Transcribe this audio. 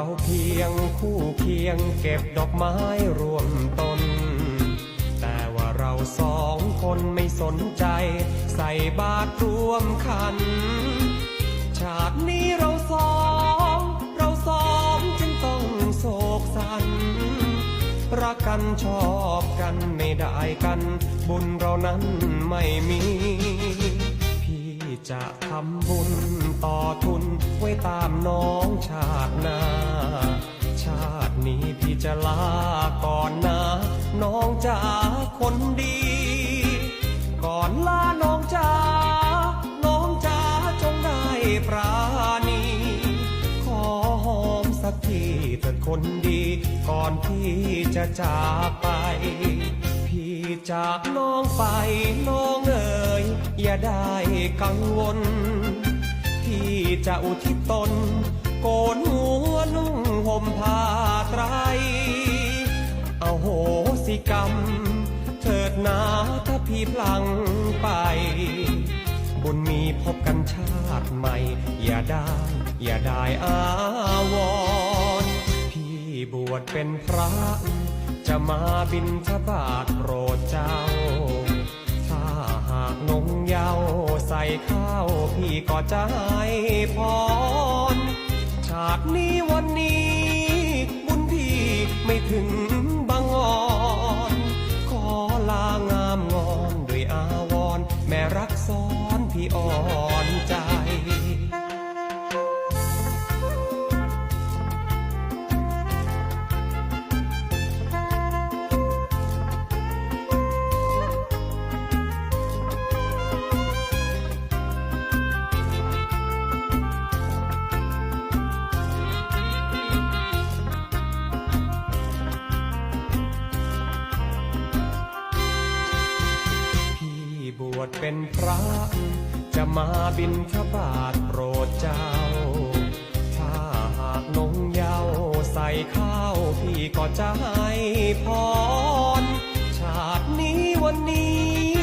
เราเพียงคู่เคียงเก็บดอกไม้รวมต้น แต่ว่าเราสองคนไม่สนใจ ใส่บาตรรวมขัน ชาตินี้เราสองเราสองจึงต้องโศกสัน รักกันชอบกันไม่ได้กัน บุญเรานั้นไม่มีพี่จะทำบุญต่อทุนไว้ตามน้องชาติหน้า นี้พี่จะลาก่อนนะ น้องจ๋าคนดี ก่อนลาน้องจ๋าน้องจ๋าจงได้ปราณี ขอหอมสักทีเถิดคนดี ก่อนพี่จะจากไป พี่จากน้องไปน้องเอ๋ยอย่าได้กังวล พี่จะอุทิศตน โกนหัวนุ่งห่มผ้าไตร เอาโหสิกรรม เถิดนาถ้าพี่พลังไปบุญมีพบกันชาติใหม่ อย่าได้ อย่าได้อาวรพี่บวชเป็นพระ จะมาบินทบาทโปรดเจ้า ถ้าหากนงเยาวใส่ข้าวพี่ก็จะให้พร จากนี้วันนี้ วชเป็นพระ จะมาบินทบาทโปรดเจ้า ถ้าหากนงเยาวใส่ข้าวพี่ก็จะให้พร ชาตินี้วันนี้